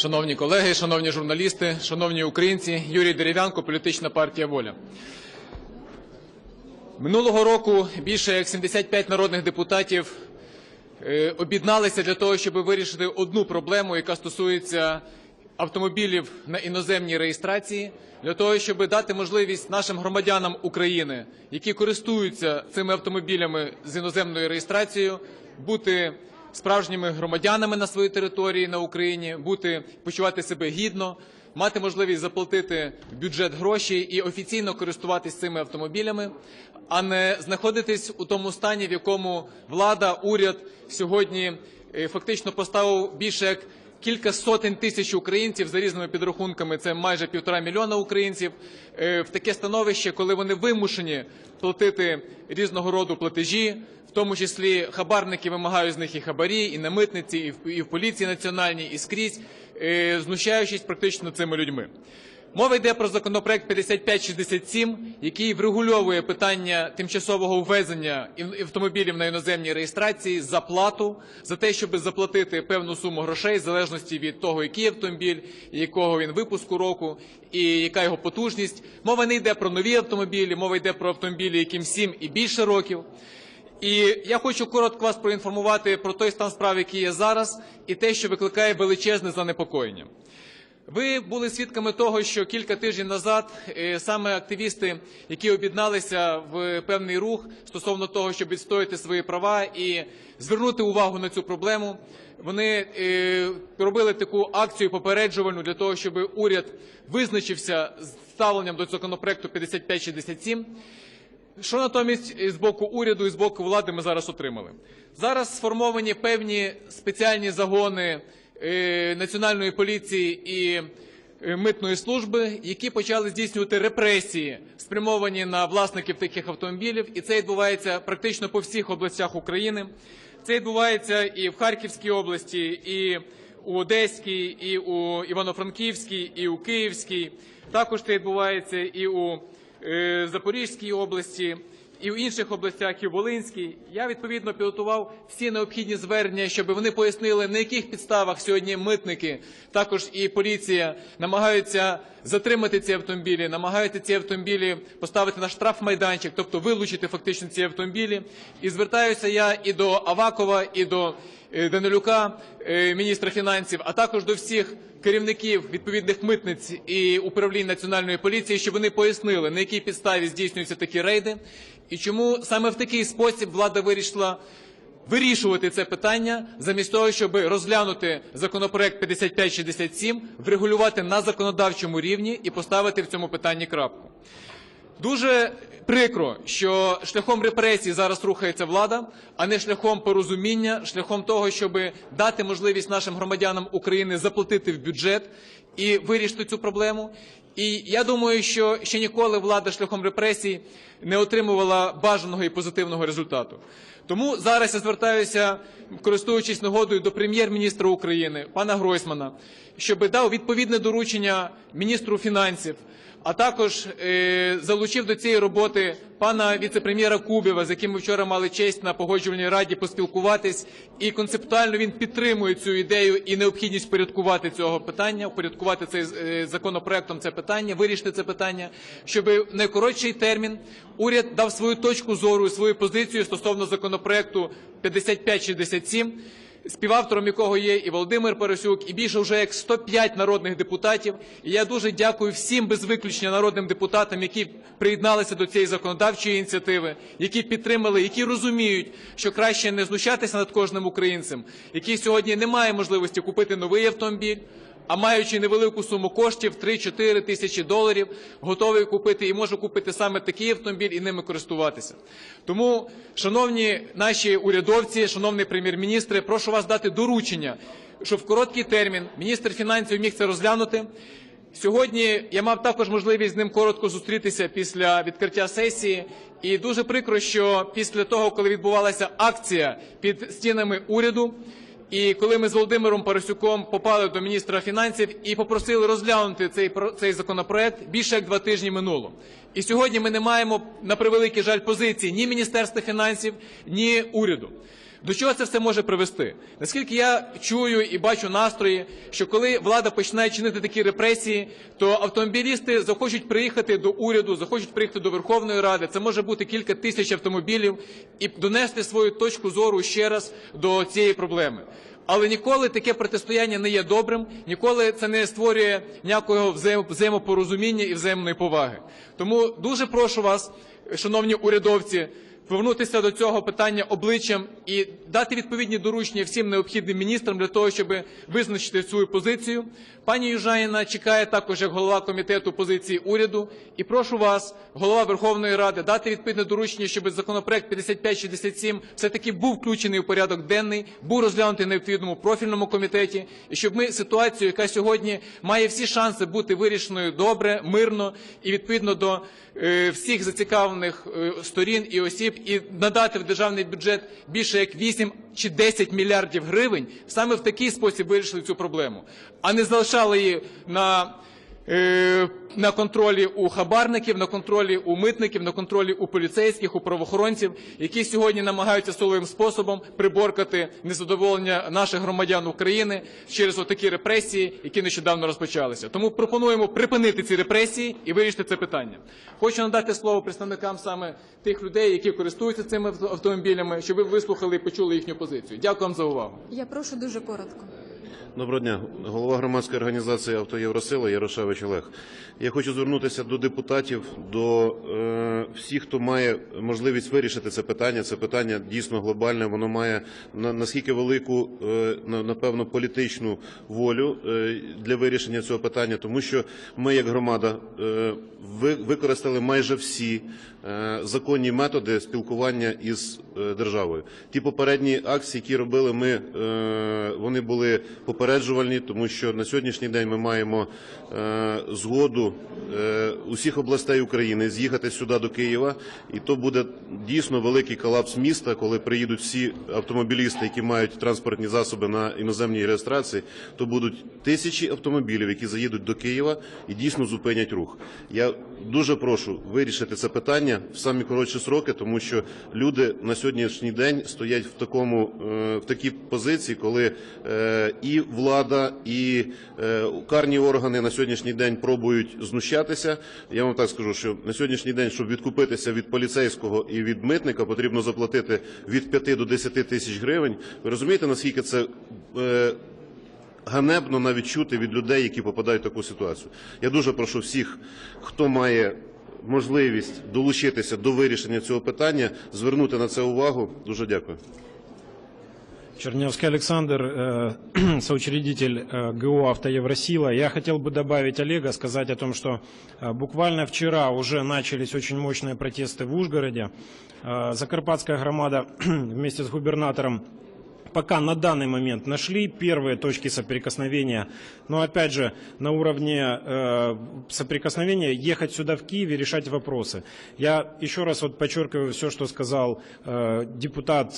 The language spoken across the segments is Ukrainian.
Шановні колеги, шановні журналісти, шановні українці, Юрій Дерев'янко, політична партія Воля. Минулого року більше як 75 народних депутатів е, об'єдналися для того, щоб вирішити одну проблему, яка стосується автомобілів на іноземній реєстрації, для того, щоб дати можливість нашим громадянам України, які користуються цими автомобілями з іноземною реєстрацією, бути справжніми громадянами на своїй території на Україні, бути почувати себе гідно, мати можливість заплатити бюджет гроші і офіційно користуватись цими автомобілями, а не знаходитись у тому стані, в якому влада, уряд сьогодні е, фактично поставив більше як кілька сотень тисяч українців за різними підрахунками, це майже півтора мільйона українців, е, в таке становище, коли вони вимушені платити різного роду платежі, в тому числі хабарники вимагають з них і хабарі, і на митниці, і в, поліції національній, і скрізь, е, знущаючись практично цими людьми. Мова йде про законопроект 5567, який врегульовує питання тимчасового ввезення автомобілів на іноземній реєстрації за плату, за те, щоб заплатити певну суму грошей, в залежності від того, який автомобіль, якого він випуску року, і яка його потужність. Мова не йде про нові автомобілі, мова йде про автомобілі, яким 7 і більше років. І я хочу коротко вас проінформувати про той стан справ, який є зараз, і те, що викликає величезне занепокоєння. Ви були свідками того, що кілька тижнів назад е, саме активісти, які об'єдналися в певний рух стосовно того, щоб відстояти свої права і звернути увагу на цю проблему, вони е, робили таку акцію попереджувальну для того, щоб уряд визначився з ставленням до законопроекту 5567. Що натомість з боку уряду і з боку влади ми зараз отримали? Зараз сформовані певні спеціальні загони національної поліції і е, митної служби, які почали здійснювати репресії, спрямовані на власників таких автомобілів, і це відбувається практично по всіх областях України. Це відбувається і в Харківській області, і у Одеській, і у Івано-Франківській, і у Київській. Також це відбувається і у е, Запорізькій області, і в інших областях, і в Волинській. Я відповідно підготував всі необхідні звернення, щоб вони пояснили, на яких підставах сьогодні митники, також і поліція намагаються затримати ці автомобілі, намагаються ці автомобілі поставити на штрафмайданчик, тобто вилучити фактично ці автомобілі. І звертаюся я і до Авакова, і до Данилюка, е, міністра фінансів, а також до всіх керівників відповідних митниць і управлінь національної поліції, щоб вони пояснили, на якій підставі здійснюються такі рейди, і чому саме в такий спосіб влада вирішила вирішувати це питання замість того, щоб розглянути законопроект 5567, врегулювати на законодавчому рівні і поставити в цьому питанні крапку. Дуже прикро, що шляхом репресій зараз рухається влада, а не шляхом порозуміння, шляхом того, щоб дати можливість нашим громадянам України заплатити в бюджет і вирішити цю проблему. І я думаю, що ще ніколи влада шляхом репресій не отримувала бажаного і позитивного результату. Тому зараз я звертаюся, користуючись нагодою, до прем'єр-міністра України пана Гройсмана, щоб дав відповідне доручення міністру фінансів, а також е, залучив до цієї роботи пана віце-прем'єра Кубєва, з яким ми вчора мали честь на погоджувальній раді поспілкуватись. І концептуально він підтримує цю ідею і необхідність впорядкувати цього питання, впорядкувати цей е, законопроектом це питання, вирішити це питання, щоб найкоротший термін уряд дав свою точку зору свою позицію стосовно законопроекту 5567, співавтором якого є і Володимир Парасюк, і більше вже як 105 народних депутатів. І я дуже дякую всім без виключення народним депутатам, які приєдналися до цієї законодавчої ініціативи, які підтримали, які розуміють, що краще не знущатися над кожним українцем, який сьогодні не має можливості купити новий автомобіль. А маючи невелику суму коштів 3-4 тисячі доларів, готовий купити і може купити саме такий автомобіль і ними користуватися. Тому, шановні наші урядовці, шановний прем'єр-міністре, прошу вас дати доручення, щоб в короткий термін міністр фінансів міг це розглянути. Сьогодні я мав також можливість з ним коротко зустрітися після відкриття сесії, і дуже прикро, що після того, коли відбувалася акція під стінами уряду. І коли ми з Володимиром Парасюком попали до міністра фінансів і попросили розглянути цей цей законопроект, більше як два тижні минуло. І сьогодні ми не маємо на превеликий жаль позиції ні Міністерства фінансів, ні уряду. До чого це все може привести? Наскільки я чую і бачу настрої, що коли влада починає чинити такі репресії, то автомобілісти захочуть приїхати до уряду, захочуть приїхати до Верховної Ради. Це може бути кілька тисяч автомобілів і донести свою точку зору ще раз до цієї проблеми. Але ніколи таке протистояння не є добрим, ніколи це не створює ніякого взаєм- взаємопорозуміння і взаємної поваги. Тому дуже прошу вас, шановні урядовці, повернутися до цього питання обличчям і дати відповідні доручення всім необхідним міністрам для того, щоб визначити свою позицію. Пані Южаніна чекає також як голова комітету позиції уряду. І прошу вас, голова Верховної Ради, дати відповідне доручення, щоб законопроект 5567 все-таки був включений у порядок денний, був розглянутий на відповідному профільному комітеті, і щоб ми ситуацію, яка сьогодні має всі шанси бути вирішеною добре, мирно і відповідно до е, всіх зацікавлених е, сторін і осіб, і надати в державний бюджет більше як 8 чи 10 мільярдів гривень, саме в такий спосіб вирішили цю проблему, а не залишали її на на контролі у хабарників, на контролі у митників, на контролі у поліцейських, у правоохоронців, які сьогодні намагаються силовим способом приборкати незадоволення наших громадян України через отакі репресії, які нещодавно розпочалися. Тому пропонуємо припинити ці репресії і вирішити це питання. Хочу надати слово представникам саме тих людей, які користуються цими авто- автомобілями, щоб ви вислухали і почули їхню позицію. Дякую вам за увагу. Я прошу дуже коротко. Доброго дня. Голова громадської організації «Автоєвросила» Ярошевич Олег. Я хочу звернутися до депутатів, до е, всіх, хто має можливість вирішити це питання. Це питання дійсно глобальне. Воно має на, наскільки велику, е, на- напевно, політичну волю е, для вирішення цього питання, тому що ми, як громада, е, ви, використали майже всі е, законні методи спілкування із е, державою. Ті попередні акції, які робили ми, е, вони були попереджувальні, тому що на сьогоднішній день ми маємо е, згоду е, усіх областей України з'їхати сюди до Києва, і то буде дійсно великий колапс міста, коли приїдуть всі автомобілісти, які мають транспортні засоби на іноземній реєстрації, то будуть тисячі автомобілів, які заїдуть до Києва і дійсно зупинять рух. Я дуже прошу вирішити це питання в самі коротші сроки, тому що люди на сьогоднішній день стоять в такому е, в такій позиції, коли і влада, і е, карні органи на сьогоднішній день пробують знущатися. Я вам так скажу, що на сьогоднішній день, щоб відкупитися від поліцейського і від митника, потрібно заплатити від 5 до 10 тисяч гривень. Ви розумієте, наскільки це е, ганебно навіть чути від людей, які попадають в таку ситуацію. Я дуже прошу всіх, хто має можливість долучитися до вирішення цього питання, звернути на це увагу. Дуже дякую. Чернявский Александр, э, соучредитель э, ГО «Автоевросила». Я хотел бы добавить Олега, сказать о том, что э, буквально вчера уже начались очень мощные протесты в Ужгороде. Закарпатская громада вместе с губернатором пока на данный момент нашли первые точки соприкосновения, но опять же на уровне соприкосновения ехать сюда в Киев и решать вопросы. Я еще раз вот подчеркиваю все, что сказал э, депутат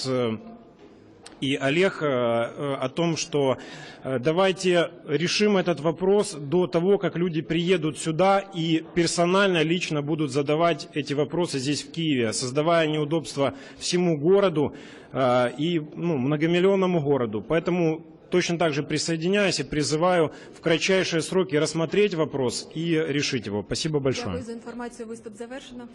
и Олег э, э, о том, что э, давайте решим этот вопрос до того, как люди приедут сюда и персонально, лично будут задавать эти вопросы здесь, в Киеве, создавая неудобства всему городу э, и ну, многомиллионному городу. Поэтому точно так же присоединяюсь и призываю в кратчайшие сроки рассмотреть вопрос и решить его. Спасибо большое. Дякую за інформацію. Виступ завершено.